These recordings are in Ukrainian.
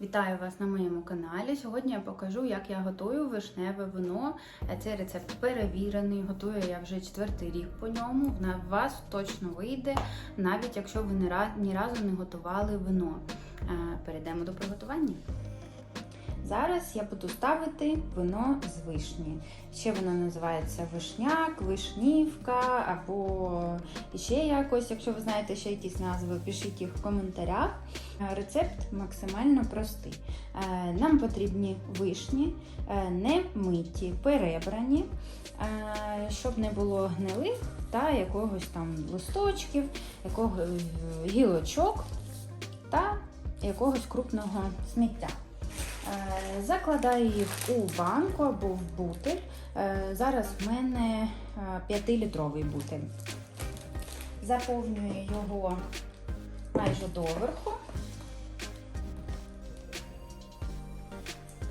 Вітаю вас на моєму каналі. Сьогодні я покажу, як я готую вишневе вино. Цей рецепт перевірений, готую я вже четвертий рік по ньому. На вас точно вийде, навіть якщо ви ні разу, не готували вино. Е, Перейдемо до приготування. Зараз я буду ставити вино з вишні. Ще воно називається вишняк, вишнівка або ще якось. Якщо ви знаєте ще якісь назви, пишіть їх в коментарях. Е, Рецепт максимально простий. Е, Нам потрібні вишні, е, не миті, перебрані, щоб не було гнилих та якогось там листочків, якогось гілочок та якогось крупного сміття. Е, Закладаю їх у банку або в бутиль. Е, Зараз в мене 5-літровий бутиль. Заповнюю його майже доверху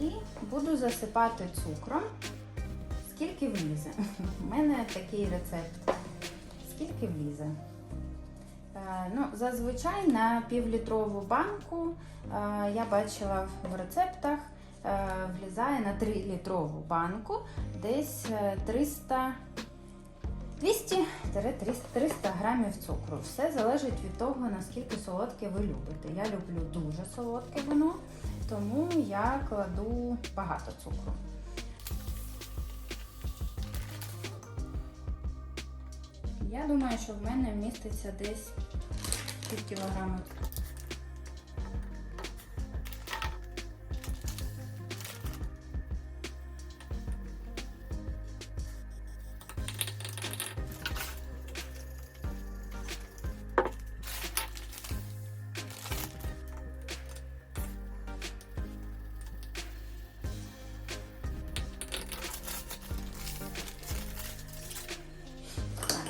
і буду засипати цукром, скільки влізе. У мене такий рецепт. Скільки влізе. Е, Ну, Зазвичай на півлітрову банку е, я бачила в рецептах, е, влізає на 3-літрову банку десь е, 300 200-300 грамів цукру. Все залежить від того, наскільки солодке ви любите. Я люблю дуже солодке вино, тому я кладу багато цукру. Я думаю, що в мене вміститься десь під кілограма.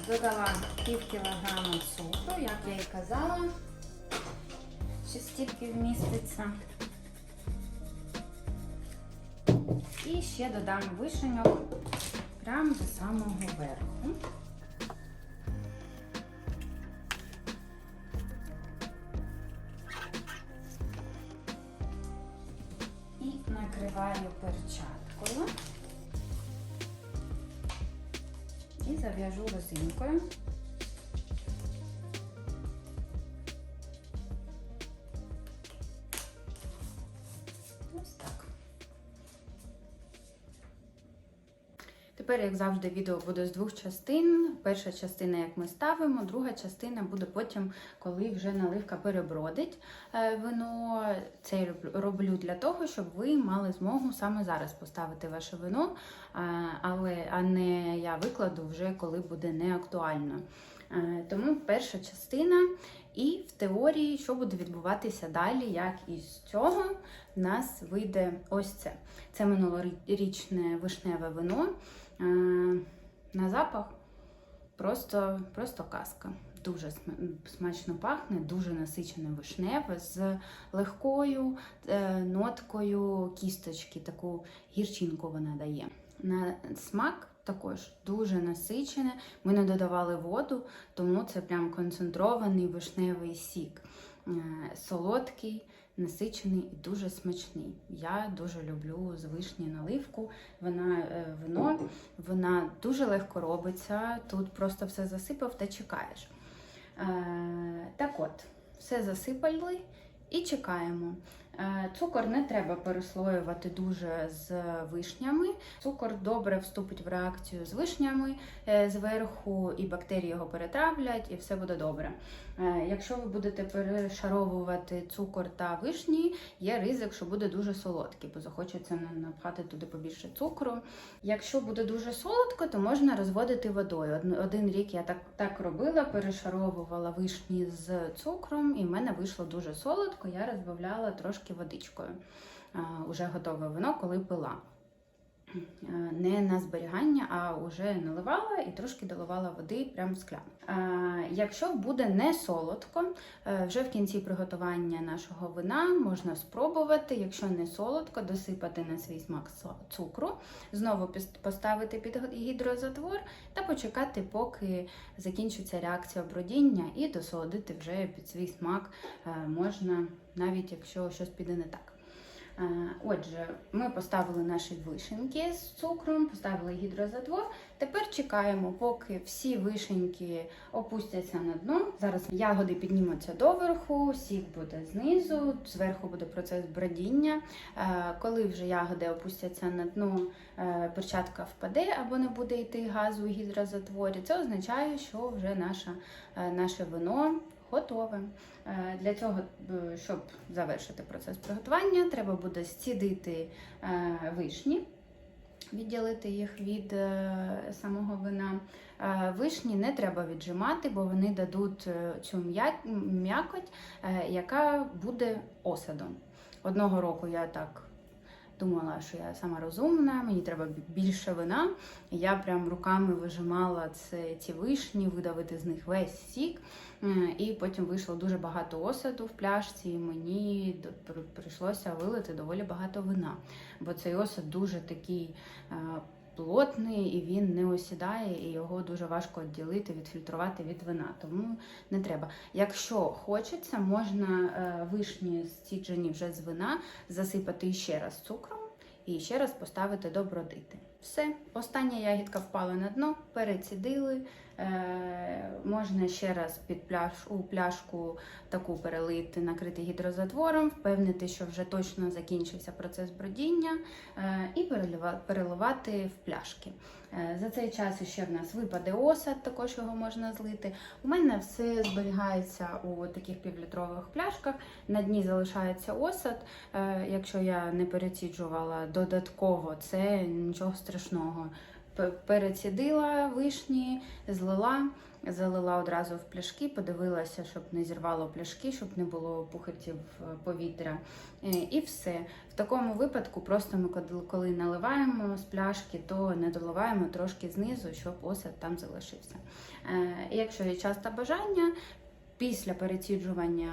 Додала пів кілограма цукру, як я і казала, що стільки вміститься. І ще додам вишеньок прямо до самого верху. І зав'яжу резинкою. Тепер, як завжди, відео буде з двох частин. Перша частина, як ми ставимо, друга частина буде потім, коли вже наливка перебродить е, вино. Це роблю- для того, щоб ви мали змогу саме зараз поставити ваше вино, а, але а не я викладу вже коли буде не актуально. Е, Тому перша частина. І в теорії, що буде відбуватися далі, як із цього в нас вийде ось це. Це минулорічне вишневе вино. Е, На запах просто, просто казка. Дуже смачно пахне, дуже насичене вишневе з легкою е, ноткою кісточки, таку гірчинку вона дає. На смак також дуже насичене. Ми не додавали воду, тому це прям концентрований вишневий сік. Е, Солодкий, насичений і дуже смачний. Я дуже люблю з вишні наливку. Вона е, вино, вона дуже легко робиться. Тут просто все засипав та чекаєш. Е, Так от, все засипали і чекаємо. Е, Цукор не треба переслоювати дуже з вишнями. Цукор добре вступить в реакцію з вишнями е, зверху, і бактерії його перетравлять, і все буде добре. Е, Якщо ви будете перешаровувати цукор та вишні, є ризик, що буде дуже солодкий, бо захочеться на- напхати туди побільше цукру. Якщо буде дуже солодко, то можна розводити водою. Один рік я так, так робила, перешаровувала вишні з цукром, і в мене вийшло дуже солодко. Я розбавляла трошки водичкою. А, Уже готове вино, коли пила. Е, Не на зберігання, а вже наливала і трошки доливала води прямо в склян. Е, Якщо буде не солодко, е, вже в кінці приготування нашого вина можна спробувати, якщо не солодко, досипати на свій смак цукру, знову поставити під гідрозатвор та почекати, поки закінчиться реакція бродіння, і досолодити вже під свій смак можна, навіть якщо щось піде не так. Отже, ми поставили наші вишеньки з цукром, поставили гідрозатвор. Тепер чекаємо, поки всі вишеньки опустяться на дно. Зараз ягоди піднімуться доверху, сік буде знизу, зверху буде процес бродіння. Е, Коли вже ягоди опустяться на дно, е, перчатка впаде або не буде йти газу у гідрозатворі. Це означає, що вже наша, е, наше вино готове. Е, Для цього, е, щоб завершити процес приготування, треба буде зцідити е, вишні, відділити їх від самого вина. Вишні не треба віджимати, бо вони дадуть цю м'якоть, яка буде осадом. Одного року я так думала, що я сама розумна, мені треба більше вина. Я прям руками вижимала це, ці вишні, видавити з них весь сік. І потім вийшло дуже багато осаду в пляшці, і мені прийшлося вилити доволі багато вина. Бо цей осад дуже такий е, плотний і він не осідає, і його дуже важко відділити, відфільтрувати від вина. Тому не треба. Якщо хочеться, можна е, вишні стіджені вже з вина засипати ще раз цукром і ще раз поставити добродити. Все, остання ягідка впала на дно, перецідили. Е, можна ще раз під пляш, у пляшку таку перелити, накрити гідрозатвором, впевнити, що вже точно закінчився процес бродіння, е, і переливати в пляшки. Е, За цей час ще в нас випаде осад, також його можна злити. У мене все зберігається у таких півлітрових пляшках. На дні залишається осад. Якщо я не переціджувала додатково, це нічого страшного. Перецідила вишні, злила, залила одразу в пляшки, подивилася, щоб не зірвало пляшки, щоб не було пухирців е, повітря. Е, І все. В такому випадку просто ми коли- наливаємо з пляшки, то не доливаємо трошки знизу, щоб осад там залишився. Е, якщо є час та бажання, після переціджування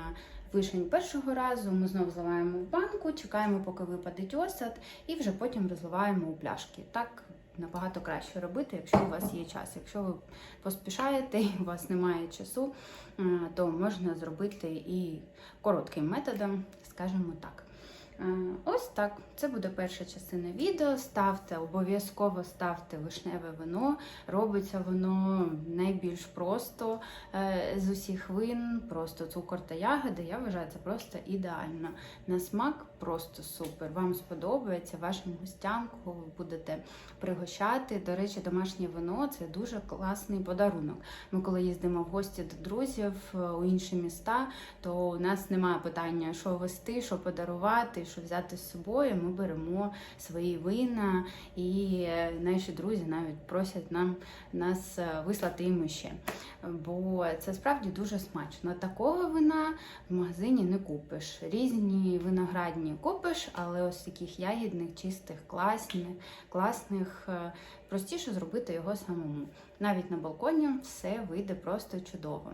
вишень першого разу ми знову зливаємо в банку, чекаємо, поки випаде осад, і вже потім розливаємо у пляшки. Так набагато краще робити, якщо у вас є час. Якщо ви поспішаєте і у вас немає часу, е, то можна зробити і коротким методом, скажімо так. Е, Ось так. Це буде перша частина відео. Ставте, обов'язково ставте вишневе вино. Робиться воно найбільш просто е, з усіх вин, просто цукор та ягоди. Я вважаю, це просто ідеально. На смак просто супер. Вам сподобається вашим гостям, кого ви будете пригощати. До речі, домашнє вино це дуже класний подарунок. Ми, коли їздимо в гості до друзів е, у інші міста, то у нас немає питання, що вести, що подарувати, що взяти з собою. Ми беремо свої вина, і наші друзі навіть просять нам нас е, вислати їм ще. Бо це справді дуже смачно. Такого вина в магазині не купиш. Різні виноградні купиш, але ось таких ягідних, чистих, класних, класних, е, простіше зробити його самому. Навіть на балконі все вийде просто чудово.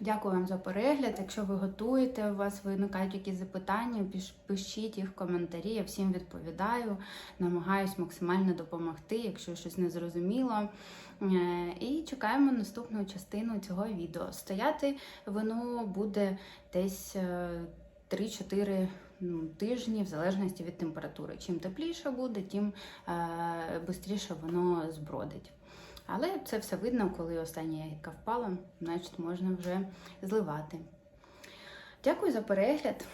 Дякую вам за перегляд. Якщо ви готуєте, у вас виникають якісь запитання, пишіть їх в коментарі. Я всім відповідаю, намагаюсь максимально допомогти, якщо щось не зрозуміло. Е, І чекаємо наступну частину цього відео. Стояти воно буде десь е, 3-4 ну, тижні, в залежності від температури. Чим тепліше буде, тим швидше воно збродить. Але це все видно, коли остання яйка впала, значить можна вже зливати. Дякую за перегляд.